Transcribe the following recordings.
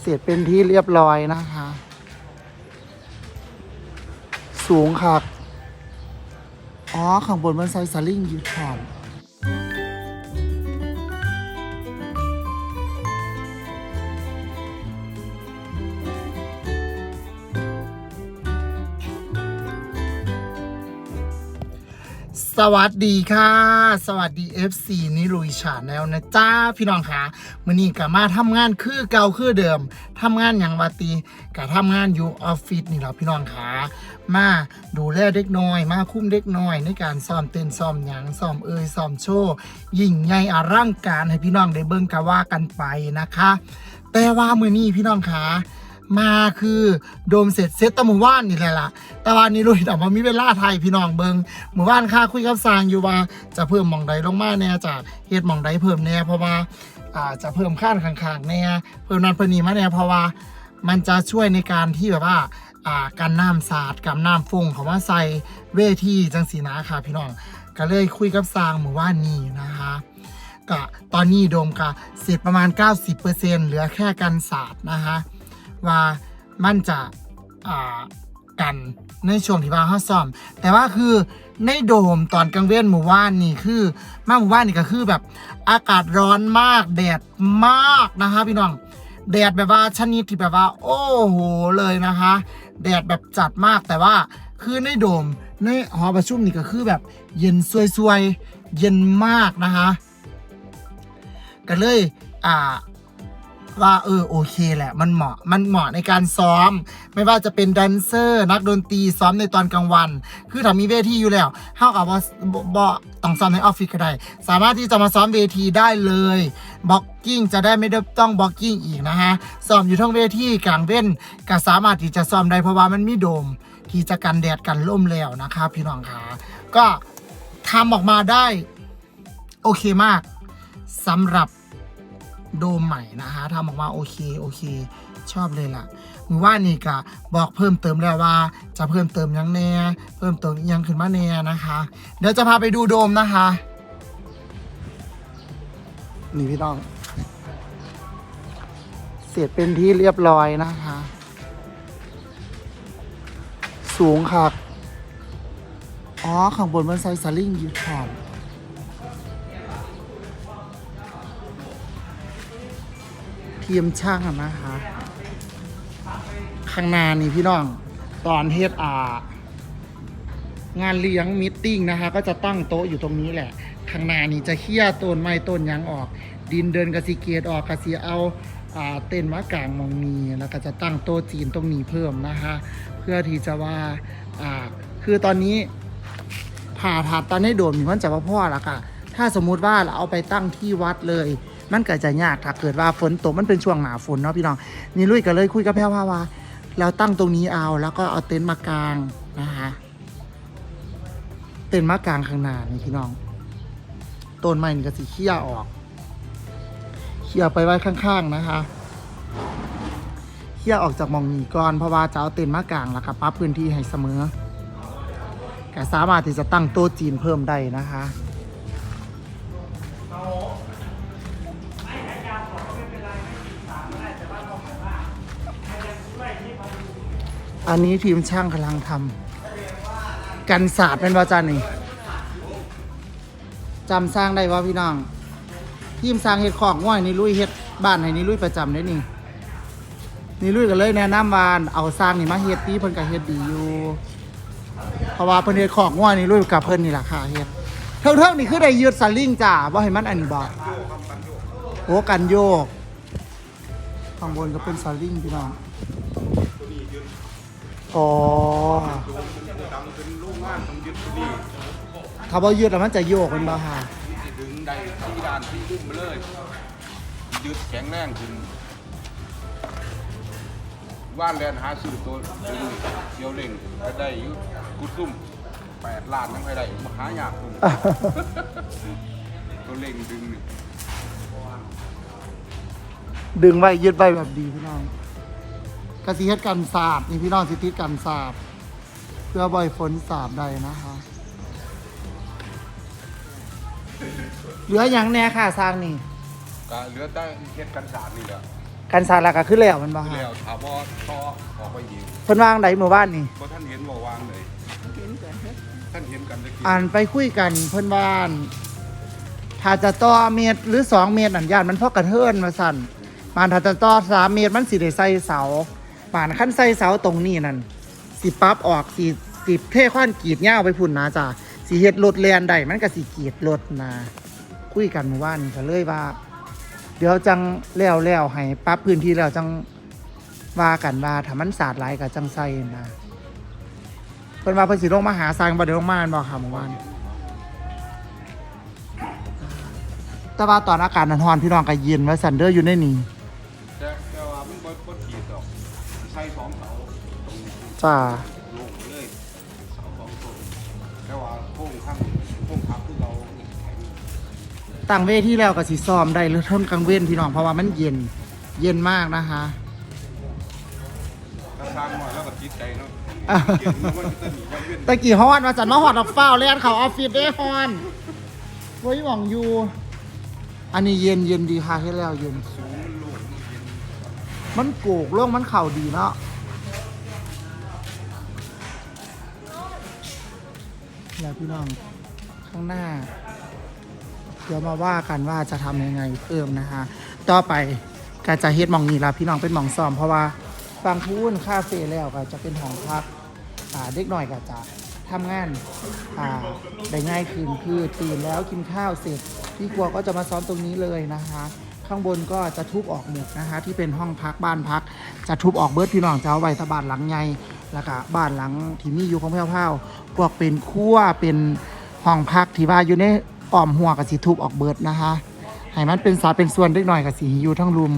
เสร็จเป็นที่เรียบร้อยนะคะ สูงครับ อ๋อข้างบนมันใส่สลิงยู่ก่อน สวัสดีค่ะ สวัสดี FC นิลุยชาแนลนะจ้าพี่น้องค่ะมื่อนี้ก็มาทำงานคือเก่าคือเดิมทำงานอย่างวาตีก็ทำงานอยู่ออฟฟิศนี่แหละพี่น้องค่ะมาดูแลเด็กน้อย มาคุ้มเด็กน้อยในการซ้อมเต้นซ้อมหยังซ้อมเอ่ยซ้อมโชว์ยิ่งใหญ่อลังการให้พี่น้องได้เบิ่งกะว่ากันไปนะคะ แต่ว่ามื่อนี้พี่น้องค่ะ มาคือโดมเสร็จเซตตะหมู่านนี่แหละล่ะ แต่วันนี้ลุยแต่ว่ามีเวลาไทยพี่น้องเบิงหมู่บ้านค่าคุยกับสางอยู่ว่าจะเพิ่มมองใดลงมาแน่จากเฮ็ดมองใดเพิ่มแน่เพราะว่าอาจะเพิ่มข้านข้างๆแน่เพิ่มนั้นเพิ่มนี้มาแน่เพราะว่ามันจะช่วยในการที่แบบว่าการน้ำสาดกับน้ำฟงเขามาใส่เวทีจังสีนะค่ะพี่น้องก็เลยคุยกับสางหมู่บ้านนี้นะคะก็ตอนนี้โดมก็เสร็จประมาณ 90%เหลือแค่กันศาสตร์นะคะ ว่ามันจะอ่ากันในช่วงที่ว่าเขาซ่อม แต่ว่าคือในโดมตอนกลางเว้นหมู่บ้านนี่คือมาหมู่บ้านนี่ก็คือแบบอากาศร้อนมากแดดมากนะคะพี่น้องแดดแบบว่าชนิดที่แบบว่า โอ้โหเลยนะคะแดดแบบจัดมากแต่ว่าคือในโดมในหอประชุมนี่ก็คือแบบเย็นซวยๆเย็นมากนะคะก็เลยอ่า ว่าเออโอเคแหละ มันเหมาะมันเหมาะในการซ้อม ไม่ว่าจะเป็นแดนเซอร์ นักดนตรีซ้อมในตอนกลางวัน คือถ้ามีเวทีอยู่แล้วเท่ากับว่าบอต้องซ้อมในออฟฟิศก็ได้ สามารถที่จะมาซ้อมเวทีได้เลยบล็อกกิ้งจะได้ไม่ต้องบล็อกกิ้งอีกนะฮะซ้อมอยู่ทั้งเวทีกลางเว้นก็สามารถที่จะซ้อมได้เพราะว่ามันมีโดม ที่จะกันแดดกันล่มแล้วนะครับพี่น้องขาก็ทำออกมาได้โอเคมากสำหรับ โดมใหม่นะฮะทำออกมาโอเคโอเค ชอบเลยล่ะมือว่านี่ก็บอกเพิ่มเติมแล้วว่า จะเพิ่มเติมยังแน่เพิ่มเติมยังขึ้นมาแน่นะคะ เดี๋ยวจะพาไปดูโดมนะคะ นี่พี่น้อง เสร็จเป็นที่เรียบร้อยนะคะ สูงครับอ๋อข้างบนมันใส่สลิงยู่ก่อ นทีมช่างนะคะข้างหน้านี่พี่น้องตอนเฮ็ดอ่างานเลี้ยงมิทติ้งนะคะ ก็จะตั้งโต๊ะอยู่ตรงนี้แหละ ข้างหน้านี่จะเคี่ยต้นไม้ต้นยางออก ดินเดินกระสีเกตออกกระสีเอาอาเต้นมากลางมองนีแล้วก็จะตั้งโต๊ะจีนตรงนี้เพิ่มนะคะ เพื่อที่จะว่าคือตอนนี้ผ่าผ่าตอนนี้โดมนี่มันจะว่าพ่อละค่ะถ้าสมมุติว่าเราเอาไปตั้งที่วัดเลย มันก็จะยากถ้าเกิดว่าฝนตกมันเป็นช่วงหนาฝนเนาะพี่น้องนี่ลุยก็เลยคุยกับแพรวว่าว่าเราตั้งตรงนี้เอาแล้วก็เอาเต็นท์มากางนะคะเต็นท์มากางข้างหน้านี่พี่น้องต้นไม้นี่ก็สิเขี่ยออกเขี่ยไปไว้ข้างๆนะคะเขี่ยออกจากมองนี้ก่อนเพราะว่าจะเอาเต็นท์มากางแล้วก็ปรับพื้นที่ให้เสมอก็สามารถที่จะตั้งโต๊ะจีนเพิ่มได้นะคะ อันนี้ทีมช่างกำลังทำกันศาสตร์เป็นวาจานี่จำสร้างได้ว่าพี่น้อง ทีมสร้างเห็ดของง่อยนี่ลุยเห็ดบ้านให้นี่ลุยประจำได้นี่นี่ลุยก็เลยแนะนำว่าเอาสร้างนี่มาเฮ็ดดีเพิ่นก็เฮ็ดดีอยู่เพราะว่าเพิ่นเฮ็ดของง่อยนี่ลุยกับเพิ่นนี่แหละค่ะเฮ็ดเท่าๆนี่คือได้ยืดสลิงจ้าบ่าให้มันอันนี้บ่โอ้กันโยกข้างบนก็เป็นสลิงพี่น้อง อ๋อถ้าบ่ยืดแล้วมันจะโยกมันบ่ฮะดึงได้ที่ด้านที่ดุ้มไปเลย ยึดแข็งแรงขึ้นว่านแลนหาซื้อตัวดึงเกี่ยวเล่งก็ได้อยุกุดซุ่มแปดล้านยังไม่ได้มาหายากคุณตัวเล่งดึงนี่ดึงไว้ยืดไว้แบบดีพี่น้อง กระสีเฮ็ดกันสาบนี่พี่น้องสิติดกันสาบ เพื่อบ่อยฝนสาบใดนะคะ เหลืออย่างแน่ค่ะสร้างนี่ ก็เหลือได้เฮ็ดกันสารนี่แหละกันสาดแล้วก็คือแล้วมันบ่ค่ะแล้วถามว่าต่อออกไปอีกเพิ่นวางไดหมู่บ้านนี่ เพราะท่านเห็นบ่วางเลยท่านเห็นกันตะกี้อ่านไปคุยกันเพิ่นบ้าน ถ้าจะต่อเมตรหรือสองเมตรอันญาติมันพอกระเทินมาสั่นปานถ้าจะต่อสามเมตรมันสิได้ใส่เสา ปานขั้นใส่เสาตรงนี้นั่นสิปรั๊บออกสิสิเท่ข้อนกรีดยาไปพุ่นนะจ้ะสิเฮ็ดรถแลนได้มันก็สิกรีดรถนะคุยกันหมู่บ้านก็เลยว่า เดี๋ยวจังแล้วแล้วให้ปรั๊บพื้นที่แล้วจังว่ากันว่าถ้ามันสาดหลายก็จังใส่นะเพิ่นว่าเพิ่นสิลงมาหาสร้างบ่ได้ลงมานบ่ค่ะหมู่บ้านแต่ว่าตอนอากาศนันฮอนพี่น้องก็เย็นว่าสันเดอร์อยู่ในนี้ จ้าลงเลยเสาสองต้นแต่ว่าโค้งข้างโค้งพับคือเราแข็งตั้งเวทีแล้วก็สิซ้อมได้หรือเท่นกลางเว้นพี่น้องเพราะว่ามันเย็น เย็นมากนะคะ ถ้าสร้างมาแล้วก็จิตใจเนาะอ่าเย็นมันก็จะหนีวันเว้นตะกี้ฮอนมาจันมาหอดดอกเฝ้าวแล่นเขาออฟฟิศได้ฮอนโว้ยหวังอยู่ อันนี้เย็นเย็นดีค่ะให้แล้วเย็น สูงมันโล่งมันเย็นมันโกกโล่งมันเข่าดีเนาะ แล้วพี่น้องข้างหน้า เดี๋ยวมาว่ากันว่าจะทำยังไงเพิ่มนะคะ ต่อไปก็จะเฮ็ดหมองนี้ละพี่น้องเป็นหมองซ้อมเพราะว่าฟังพูนคาเฟ่แล้วก็จะเป็นห้องพักอ่าเด็กหน่อยก็จะทำงานอ่าได้ง่ายขึ้นคือตื่นแล้วกินข้าวเสร็จพี่ครัวก็จะมาซ้อมตรงนี้เลยนะคะ ข้างบนก็จะทุบออกหมดนะคะ ที่เป็นห้องพักบ้านพัก จะทุบออกเบิร์ดพี่น้องจะเอาไว้ถ้าบ้านหลังใหญ่ แล้วก็บ้านหลังที่มีอยู่ของแพ้วๆพวกเป็นครัวเป็นห้องพักที่ว่าอยู่ในอ้อมหัวกับสีทุบออกเบิดนะคะให้มันเป็นสาเป็นส่วนเล็กหน่อยกับสีอยู่ทั้งรุม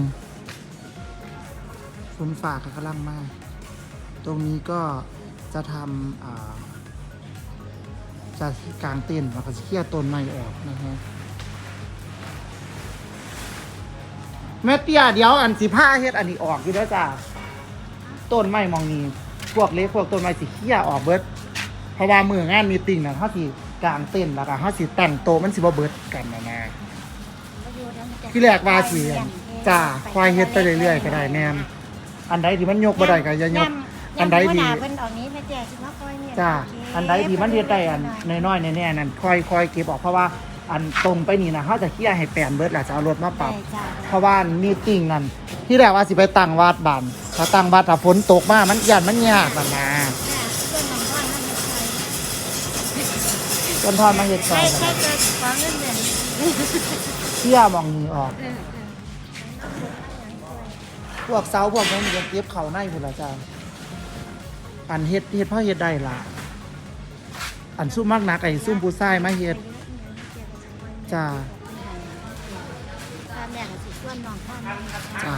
ฝนฝากกำลังมากตรงนี้ก็จะทำจะกางเต็นท์แล้วก็จะเคลียต้นไม้ออกนะฮะแม่เตี้ยเดี๋ยวอันสิผ้าเฮ็ดอันนี้ออกอยู่แล้วจ้าต้นไม้มองนี้ พวกเล็กพวกต้นไม้สิเขี้ยออกเบิดเพราะว่ามืองานมีติ่งน่ะเฮาสิกางเต้นท์แล้วก็เฮาสิแต่งโตะมันสิบ่เบิดกันนะนะที่แรกว่าสิจ้าควายเฮ็ดไปเรื่อยๆก็ได้แม่นอันใดที่มันยกบ่ได้ก็อย่ายก อันใดที่เพิ่นเอานี้แม่แจ้สิมาคอยเนี่ยจ้าโเคอันใดที่มันเฮ็ดได้อันน้อยๆแน่ๆนั่นค่อยๆเก็บออกเพราะว่า อันตรงไปนี่นะเฮาจะเคลียร์ให้แปลนเบิดแล้วจะเอารถมาปรับได้จ้าเพราะว่ามีติ่งนั่นที่แรกว่าสิไปตั้งวัดบ้านถ้าตั้งวัดถ้าฝนตกมามันยันมันยากนั่นนะเพื่อนน้องพ่อนั่นไม่ใช่ต้นทอนมาเฮ็ดซอใช่ยใช่จะฟังเงินเดือนเที่ยมองนี้ออกเออเออพวกเสาพวกนั้นมันเก็บเข่าในพุ่นละจ้าอันเฮ็ดเฮ็ดพ่อเฮ็ดได้ล่ะ อันซุ่มมากนักไอ้ซุ่มผู้ชายมาเฮ็ด จ้าตามอย่างสิส่วนน้องพ่อนั่นจ้า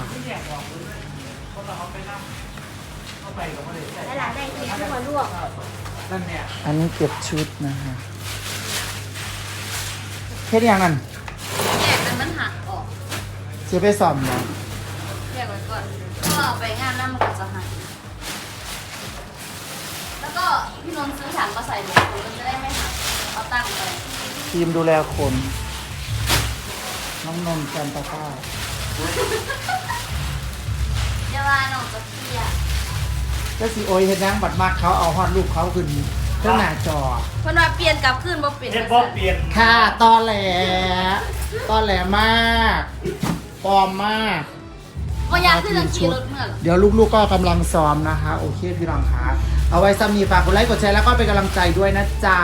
แล้วหลานได้อีกที่ว่าลวกอันนี้เก็บชุดนะฮะเฮ็ดยังนั่นแยกมันมันหักออกเสียไปซ่อมเนาะแยกไว้ก่อนก็เอาไปงานแล้วมันก็จะหักแล้วก็พี่นนท์ซื้อถังมาใส่หมวกมันจะได้ไม่หักเอาตั้งไปทีมดูแลคน น้องนนท์จันตะก้าเดี๋ยวว่าน้องจะเคลียร์ก็สิโอยเห็นยังบัดมากเขาเอาฮอดรูปเขาขึ้นเครื่องหน้าจอ เพิ่นว่าเปลี่ยนกลับขึ้นบ่เปลี่ยนเฮ็ดบ่เปลี่ยนค่ะตอแหลตอแหลมากปลอมมาก บ่อยากขึ้นจังขี่รถเมื่อหรอ เดี๋ยวลูกๆก็กำลังซ้อมนะคะ โอเคพี่รองคะเอาไว้ซ้ำนี้ฝากกดไลค์กดแชร์แล้วก็เป็นกำลังใจด้วยนะจ๊ะ